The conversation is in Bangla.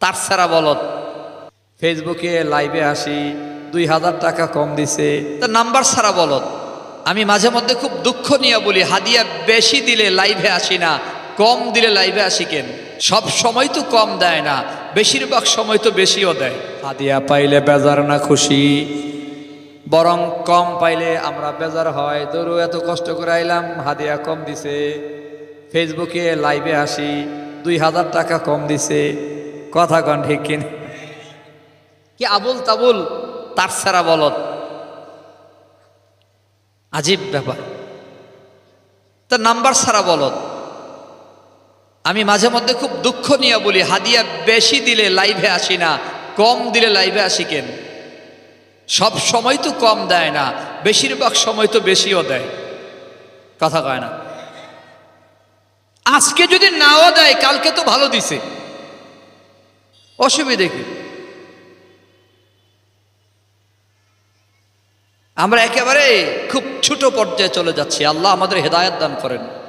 তার ছাড়া বলত ফেসবুকে লাইভে আসি দুই হাজার টাকা কম দিছে। তার নাম্বার ছাড়া বলত আমি মাঝে মধ্যে খুব দুঃখ নিয়ে বলি হাদিয়া বেশি দিলে লাইভে আসি না কম দিলে লাইভে আসি কেন? সব সময় তো কম দেয় না বেশিরভাগ সময় তো বেশিও দেয়। হাদিয়া পাইলে বেজার না খুশি বরং কম পাইলে আমরা বেজার হয়। ধরো এত কষ্ট করে আইলাম হাদিয়া কম দিছে। ফেসবুকে লাইভে আসি দুই হাজার টাকা কম দিছে। কথা কন ঠিক কিন? কি আবুল তাবুল? তার ছাড়া বলত আজীব ব্যাপার। তার নাম্বার ছাড়া বলত আমি মাঝে মধ্যে খুব দুঃখ নিয়ে বলি, হাদিয়া বেশি দিলে লাইভে আসি না, কম দিলে লাইভে আসি কেন? সব সময় তো কম দেয় না, বেশিরভাগ সময় তো বেশিও দেয়। কথা কয় না। আজকে যদি নাও দেয়, কালকে তো ভালো দিছে। অসুবিধে কি? আমরা একেবারে খুব ছোট পর্যায়ে চলে যাচ্ছি। আল্লাহ আমাদের হেদায়ত দান করেন।